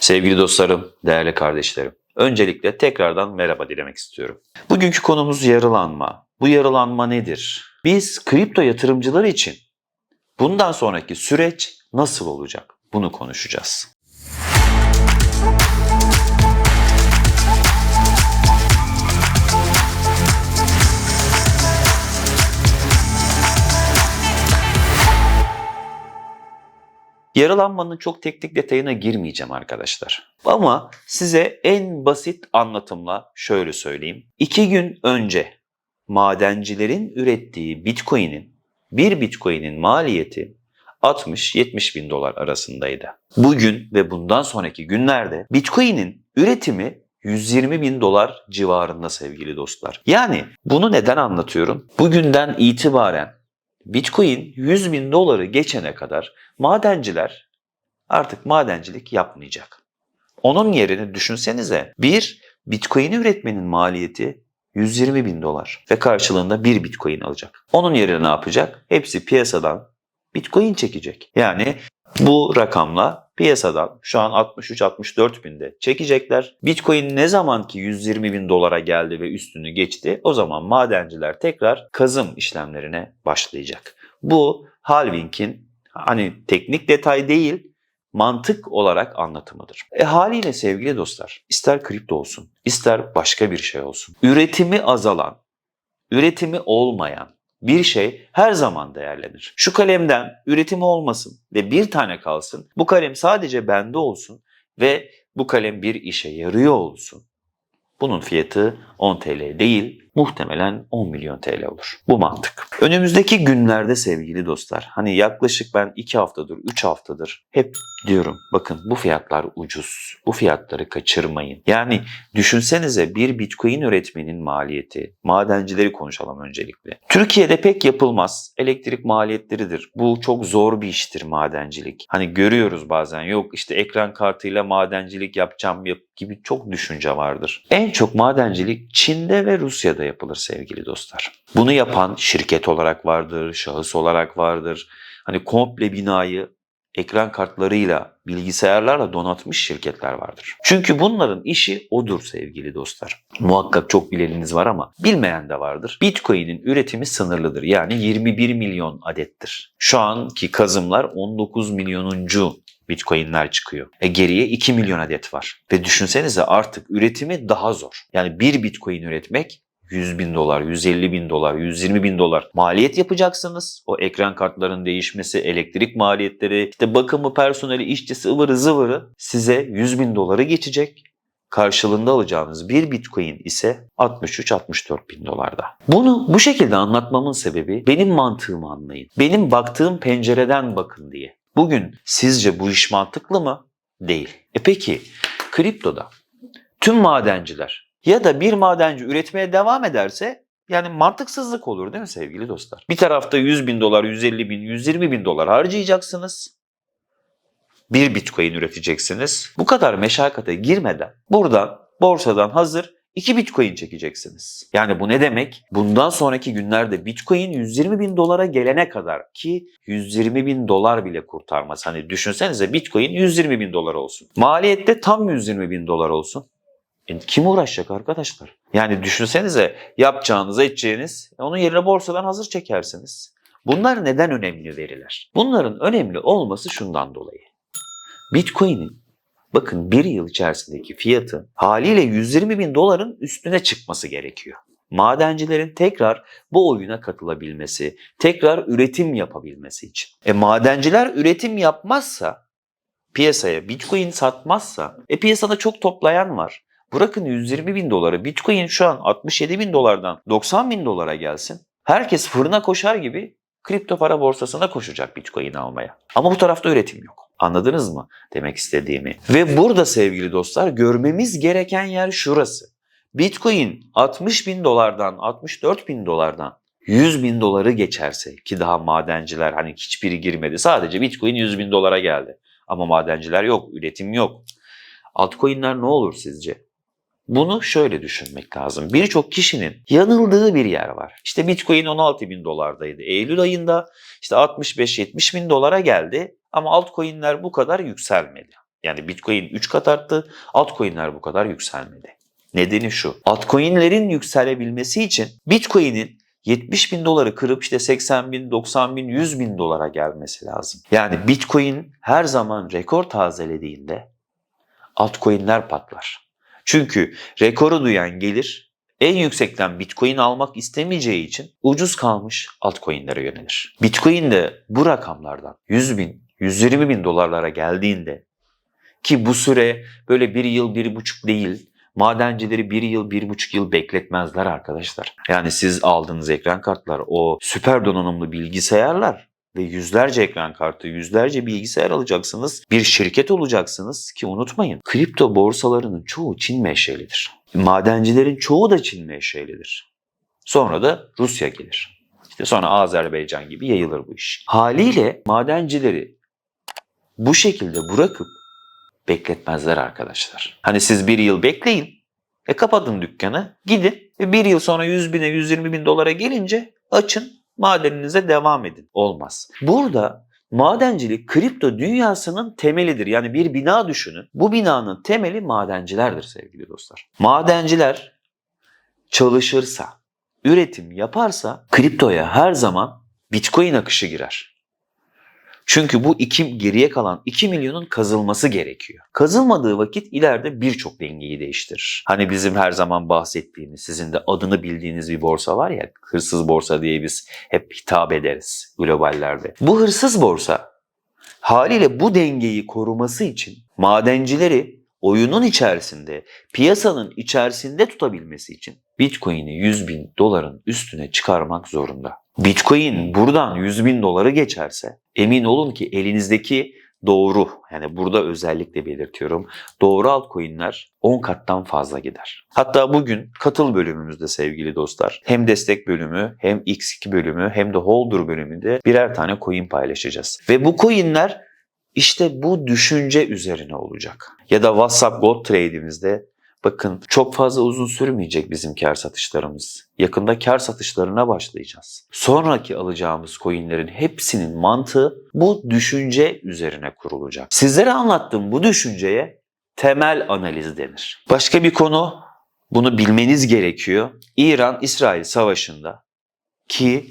Sevgili dostlarım, değerli kardeşlerim. Öncelikle tekrardan merhaba dilemek istiyorum. Bugünkü konumuz yarılanma. Bu yarılanma nedir? Biz kripto yatırımcıları için bundan sonraki süreç nasıl olacak? Bunu konuşacağız. Yaralanmanın çok teknik detayına girmeyeceğim arkadaşlar. Ama size en basit anlatımla şöyle söyleyeyim. İki gün önce madencilerin ürettiği Bitcoin'in, bir Bitcoin'in maliyeti 60-70 bin dolar arasındaydı. Bugün ve bundan sonraki günlerde Bitcoin'in üretimi 120 bin dolar civarında sevgili dostlar. Yani bunu neden anlatıyorum? Bugünden itibaren Bitcoin 100 bin doları geçene kadar madenciler artık madencilik yapmayacak. Onun yerini düşünsenize bir Bitcoin üretmenin maliyeti 120 bin dolar ve karşılığında bir Bitcoin alacak. Onun yerine ne yapacak? Hepsi piyasadan Bitcoin çekecek. Yani bu rakamla piyasadan şu an 63-64 binde çekecekler. Bitcoin ne zaman ki 120 bin dolara geldi ve üstünü geçti o zaman madenciler tekrar kazım işlemlerine başlayacak. Bu halving'in hani teknik detay değil mantık olarak anlatımıdır. E haliyle sevgili dostlar ister kripto olsun ister başka bir şey olsun üretimi azalan, üretimi olmayan bir şey her zaman değerlenir. Şu kalemden üretimi olmasın ve bir tane kalsın. Bu kalem sadece bende olsun ve bu kalem bir işe yarıyor olsun. Bunun fiyatı 10 TL değil, muhtemelen 10 milyon TL olur. Bu mantık. Önümüzdeki günlerde sevgili dostlar, hani yaklaşık ben 2 haftadır, 3 haftadır hep diyorum bakın bu fiyatlar ucuz. Bu fiyatları kaçırmayın. Yani düşünsenize bir bitcoin üretmenin maliyeti, madencileri konuşalım öncelikle. Türkiye'de pek yapılmaz. Elektrik maliyetleridir. Bu çok zor bir iştir madencilik. Hani görüyoruz bazen yok işte ekran kartıyla madencilik yapacağım yap gibi çok düşünce vardır. En çok madencilik Çin'de ve Rusya'da yapılır sevgili dostlar. Bunu yapan şirket olarak vardır, şahıs olarak vardır. Hani komple binayı ekran kartlarıyla, bilgisayarlarla donatmış şirketler vardır. Çünkü bunların işi odur sevgili dostlar. Muhakkak çok bileniniz var ama bilmeyen de vardır. Bitcoin'in üretimi sınırlıdır. Yani 21 milyon adettir. Şu anki kazımlar 19 milyonuncu Bitcoin'ler çıkıyor. E geriye 2 milyon adet var. Ve düşünsenize artık üretimi daha zor. Yani bir Bitcoin üretmek 100 bin dolar, 150 bin dolar, 120 bin dolar maliyet yapacaksınız. O ekran kartların değişmesi, elektrik maliyetleri, işte bakımı, personeli, işçisi, ıvırı zıvırı size 100 bin doları geçecek. Karşılığında alacağınız bir bitcoin ise 63-64 bin dolarda. Bunu bu şekilde anlatmamın sebebi benim mantığımı anlayın. Benim baktığım pencereden bakın diye. Bugün sizce bu iş mantıklı mı? Değil. E peki kriptoda tüm madenciler ya da bir madenci üretmeye devam ederse yani mantıksızlık olur değil mi sevgili dostlar? Bir tarafta 100 bin dolar, 150 bin, 120 bin dolar harcayacaksınız. Bir bitcoin üreteceksiniz. Bu kadar meşakkate girmeden buradan borsadan hazır 2 bitcoin çekeceksiniz. Yani bu ne demek? Bundan sonraki günlerde bitcoin 120 bin dolara gelene kadar ki 120 bin dolar bile kurtarmaz. Hani düşünsenize bitcoin 120 bin dolar olsun. Maliyette tam 120 bin dolar olsun. E kim uğraşacak arkadaşlar? Yani düşünsenize yapacağınız, edeceğiniz onun yerine borsadan hazır çekersiniz. Bunlar neden önemli veriler? Bunların önemli olması şundan dolayı. Bitcoin'in bakın bir yıl içerisindeki fiyatı haliyle 120 bin doların üstüne çıkması gerekiyor. Madencilerin tekrar bu oyuna katılabilmesi, tekrar üretim yapabilmesi için. E madenciler üretim yapmazsa, piyasaya bitcoin satmazsa, e piyasada çok toplayan var. Bırakın 120 bin doları, bitcoin şu an 67 bin dolardan 90 bin dolara gelsin. Herkes fırına koşar gibi kripto para borsasına koşacak bitcoin almaya. Ama bu tarafta üretim yok. Anladınız mı demek istediğimi? Ve burada sevgili dostlar görmemiz gereken yer şurası. Bitcoin 60 bin dolardan 64 bin dolardan 100 bin doları geçerse ki daha madenciler hani hiçbiri girmedi. Sadece Bitcoin 100 bin dolara geldi. Ama madenciler yok, üretim yok. Altcoin'ler ne olur sizce? Bunu şöyle düşünmek lazım. Birçok kişinin yanıldığı bir yer var. İşte Bitcoin 16 bin dolardaydı. Eylül ayında işte 65-70 bin dolara geldi ama altcoin'ler bu kadar yükselmedi. Yani Bitcoin 3 kat arttı, altcoin'ler bu kadar yükselmedi. Nedeni şu. Altcoin'lerin yükselebilmesi için Bitcoin'in 70 bin doları kırıp işte 80 bin, 90 bin, 100 bin dolara gelmesi lazım. Yani Bitcoin her zaman rekor tazelediğinde altcoin'ler patlar. Çünkü rekoru duyan gelir en yüksekten Bitcoin almak istemeyeceği için ucuz kalmış altcoin'lere yönelir. Bitcoin de bu rakamlardan 100 bin, 120 bin dolarlara geldiğinde ki bu süre böyle bir yıl, bir buçuk değil, madencileri bir yıl, bir buçuk yıl bekletmezler arkadaşlar. Yani siz aldığınız ekran kartlar, o süper donanımlı bilgisayarlar ve yüzlerce ekran kartı, yüzlerce bilgisayar alacaksınız. Bir şirket olacaksınız ki unutmayın. Kripto borsalarının çoğu Çin menşelidir. Madencilerin çoğu da Çin menşelidir. Sonra da Rusya gelir. İşte sonra Azerbaycan gibi yayılır bu iş. Haliyle madencileri bu şekilde bırakıp bekletmezler arkadaşlar. Hani siz bir yıl bekleyin. E kapatın dükkanı. Gidin. Ve bir yıl sonra 100 bine 120 bin dolara gelince açın madeninize devam edin. Olmaz. Burada madencilik kripto dünyasının temelidir. Yani bir bina düşünün. Bu binanın temeli madencilerdir sevgili dostlar. Madenciler çalışırsa, üretim yaparsa kriptoya her zaman bitcoin akışı girer. Çünkü bu iki, geriye kalan 2 milyonun kazılması gerekiyor. Kazılmadığı vakit ileride birçok dengeyi değiştirir. Hani bizim her zaman bahsettiğimiz, sizin de adını bildiğiniz bir borsa var ya, hırsız borsa diye biz hep hitap ederiz globallerde. Bu hırsız borsa haliyle bu dengeyi koruması için madencileri oyunun içerisinde, piyasanın içerisinde tutabilmesi için Bitcoin'i 100 bin doların üstüne çıkarmak zorunda. Bitcoin buradan 100 bin doları geçerse emin olun ki elinizdeki doğru yani burada özellikle belirtiyorum doğru altcoin'ler 10 kattan fazla gider. Hatta bugün katıl bölümümüzde sevgili dostlar hem destek bölümü hem X2 bölümü hem de holder bölümünde birer tane coin paylaşacağız. Ve bu coin'ler işte bu düşünce üzerine olacak. Ya da WhatsApp Gold Trade'imizde bakın çok fazla uzun sürmeyecek bizim kar satışlarımız. Yakında kar satışlarına başlayacağız. Sonraki alacağımız coinlerin hepsinin mantığı bu düşünce üzerine kurulacak. Sizlere anlattığım bu düşünceye temel analiz denir. Başka bir konu bunu bilmeniz gerekiyor. İran-İsrail savaşında ki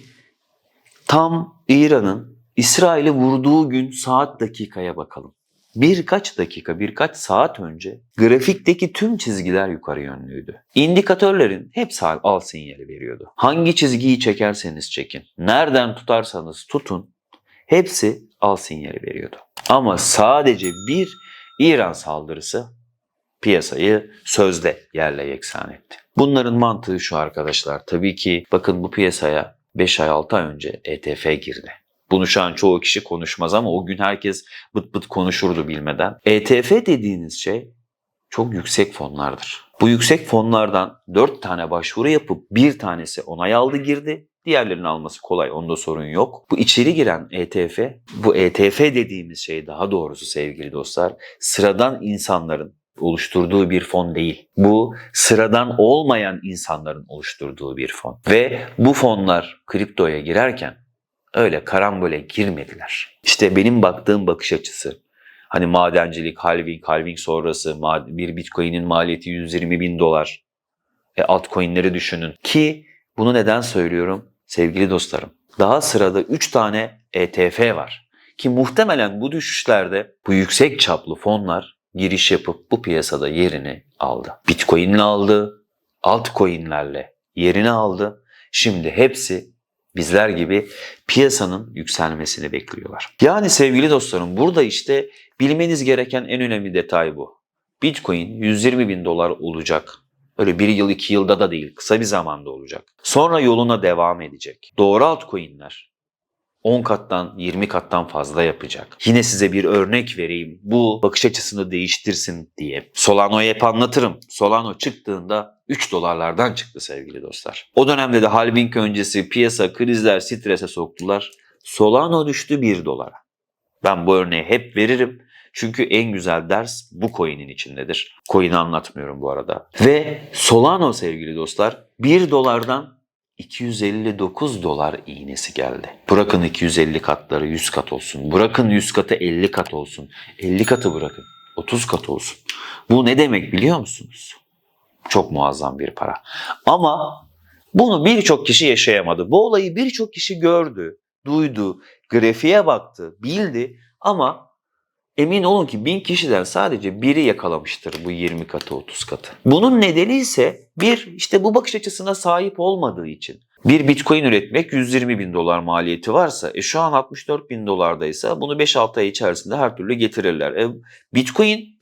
tam İran'ın İsrail'e vurduğu gün saat dakikaya bakalım. Birkaç dakika, birkaç saat önce grafikteki tüm çizgiler yukarı yönlüydü. İndikatörlerin hepsi al, al sinyali veriyordu. Hangi çizgiyi çekerseniz çekin, nereden tutarsanız tutun, hepsi al sinyali veriyordu. Ama sadece bir İran saldırısı piyasayı sözde yerle yeksan etti. Bunların mantığı şu arkadaşlar. Tabii ki bakın bu piyasaya 5 ay 6 ay önce ETF girdi. Bunu şu an çoğu kişi konuşmaz ama o gün herkes bıt bıt konuşurdu bilmeden. ETF dediğiniz şey çok yüksek fonlardır. Bu yüksek fonlardan 4 tane başvuru yapıp bir tanesi onay aldı girdi. Diğerlerinin alması kolay, onda sorun yok. Bu içeri giren ETF, bu ETF dediğimiz şey daha doğrusu sevgili dostlar, sıradan insanların oluşturduğu bir fon değil. Bu sıradan olmayan insanların oluşturduğu bir fon. Ve bu fonlar kriptoya girerken öyle karambole girmediler. İşte benim baktığım bakış açısı. Hani madencilik, halving, halving sonrası bir bitcoin'in maliyeti 120 bin dolar. E altcoin'leri düşünün. Ki bunu neden söylüyorum? Sevgili dostlarım. Daha sırada 3 tane ETF var. Ki muhtemelen bu düşüşlerde bu yüksek çaplı fonlar giriş yapıp bu piyasada yerini aldı. Bitcoin'le aldı, altcoin'lerle yerini aldı. Şimdi hepsi bizler gibi piyasanın yükselmesini bekliyorlar. Yani sevgili dostlarım burada işte bilmeniz gereken en önemli detay bu. Bitcoin 120 bin dolar olacak. Öyle bir yıl iki yılda da değil kısa bir zamanda olacak. Sonra yoluna devam edecek. Doğru altcoin'ler 10 kattan 20 kattan fazla yapacak. Yine size bir örnek vereyim. Bu bakış açısını değiştirsin diye. Solano'yu hep anlatırım. Solano çıktığında 3 dolarlardan çıktı sevgili dostlar. O dönemde de halving öncesi piyasa krizler strese soktular. Solano düştü 1 dolara. Ben bu örneği hep veririm. Çünkü en güzel ders bu coin'in içindedir. Coin'i anlatmıyorum bu arada. Ve Solano sevgili dostlar 1 dolardan 259 dolar iğnesi geldi. Bırakın 250 katları 100 kat olsun. Bırakın 100 katı 50 kat olsun. 50 katı bırakın. 30 kat olsun. Bu ne demek biliyor musunuz? Çok muazzam bir para. Ama bunu birçok kişi yaşayamadı. Bu olayı birçok kişi gördü, duydu, grafiğe baktı, bildi ama emin olun ki bin kişiden sadece biri yakalamıştır bu 20 katı 30 katı. Bunun nedeni ise bir işte bu bakış açısına sahip olmadığı için. Bir bitcoin üretmek 120 bin dolar maliyeti varsa e şu an 64 bin dolardaysa bunu 5-6 ay içerisinde her türlü getirirler. E, bitcoin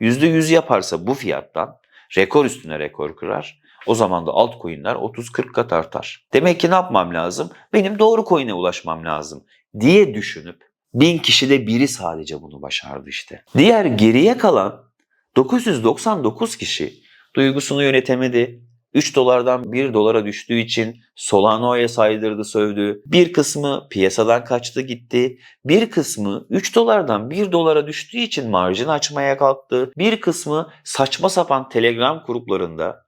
%100 yaparsa bu fiyattan rekor üstüne rekor kırar. O zaman da altcoin'ler 30-40 kat artar. Demek ki ne yapmam lazım? Benim doğru coin'e ulaşmam lazım diye düşünüp bin kişide biri sadece bunu başardı işte. Diğer geriye kalan 999 kişi duygusunu yönetemedi. 3 dolardan 1 dolara düştüğü için Solano'ya saydırdı sövdü. Bir kısmı piyasadan kaçtı gitti. Bir kısmı 3 dolardan 1 dolara düştüğü için marjin açmaya kalktı. Bir kısmı saçma sapan telegram gruplarında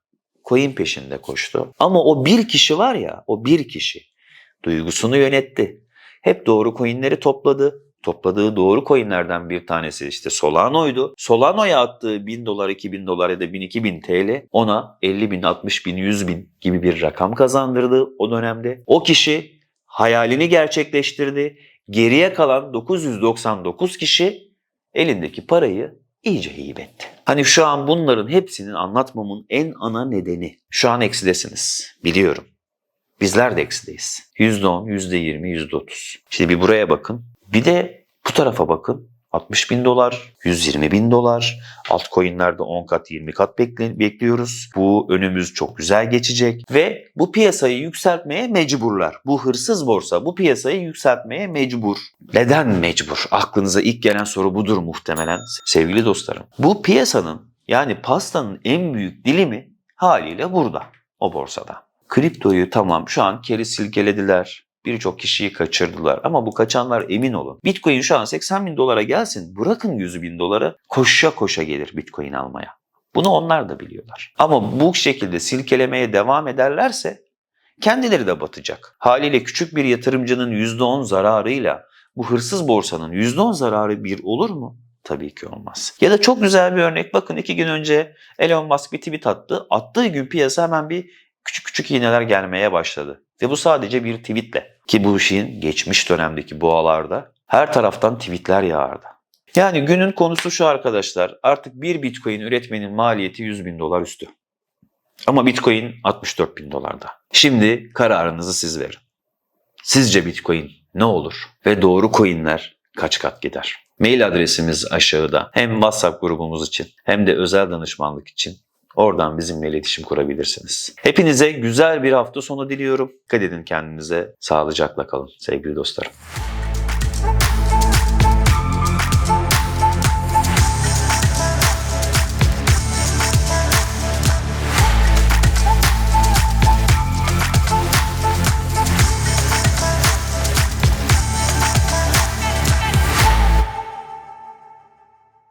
coin peşinde koştu. Ama o bir kişi var ya, o bir kişi duygusunu yönetti. Hep doğru coinleri topladı. Topladığı doğru coinlerden bir tanesi işte Solano'ydu. Solano'ya attığı 1000 dolar, 2000 dolar ya da 1000, 2000 TL ona 50 bin, 60 bin, 100 bin gibi bir rakam kazandırdı o dönemde. O kişi hayalini gerçekleştirdi. Geriye kalan 999 kişi elindeki parayı iyice hibetti. Hani şu an bunların hepsinin anlatmamın en ana nedeni. Şu an eksidesiniz. Biliyorum. Bizler de eksideyiz. %10, %20, %30. Şimdi bir buraya bakın. Bir de bu tarafa bakın. 60 bin dolar, 120 bin dolar. Altcoin'lerde 10 kat 20 kat bekliyoruz. Bu önümüz çok güzel geçecek. Ve bu piyasayı yükseltmeye mecburlar. Bu hırsız borsa bu piyasayı yükseltmeye mecbur. Neden mecbur? Aklınıza ilk gelen soru budur muhtemelen sevgili dostlarım. Bu piyasanın yani pastanın en büyük dilimi haliyle burada. O borsada. Kriptoyu tamam şu an keri silkelediler. Birçok kişiyi kaçırdılar ama bu kaçanlar emin olun. Bitcoin şu an 80 bin dolara gelsin bırakın 100 bin dolara koşa koşa gelir Bitcoin almaya. Bunu onlar da biliyorlar. Ama bu şekilde silkelemeye devam ederlerse kendileri de batacak. Haliyle küçük bir yatırımcının %10 zararıyla bu hırsız borsanın %10 zararı bir olur mu? Tabii ki olmaz. Ya da çok güzel bir örnek. Bakın iki gün önce Elon Musk bir tweet attı. Attığı gün piyasa hemen bir küçük küçük iğneler gelmeye başladı. Ve bu sadece bir tweetle. Ki bu işin geçmiş dönemdeki boğalarda her taraftan tweetler yağardı. Yani günün konusu şu arkadaşlar. Artık bir bitcoin üretmenin maliyeti 100 bin dolar üstü. Ama bitcoin 64 bin dolarda. Şimdi kararınızı siz verin. Sizce bitcoin ne olur? Ve doğru coinler kaç kat gider? Mail adresimiz aşağıda. Hem WhatsApp grubumuz için hem de özel danışmanlık için Oradan bizimle iletişim kurabilirsiniz. Hepinize güzel bir hafta sonu diliyorum. Dikkat edin kendinize. Sağlıcakla kalın sevgili dostlarım.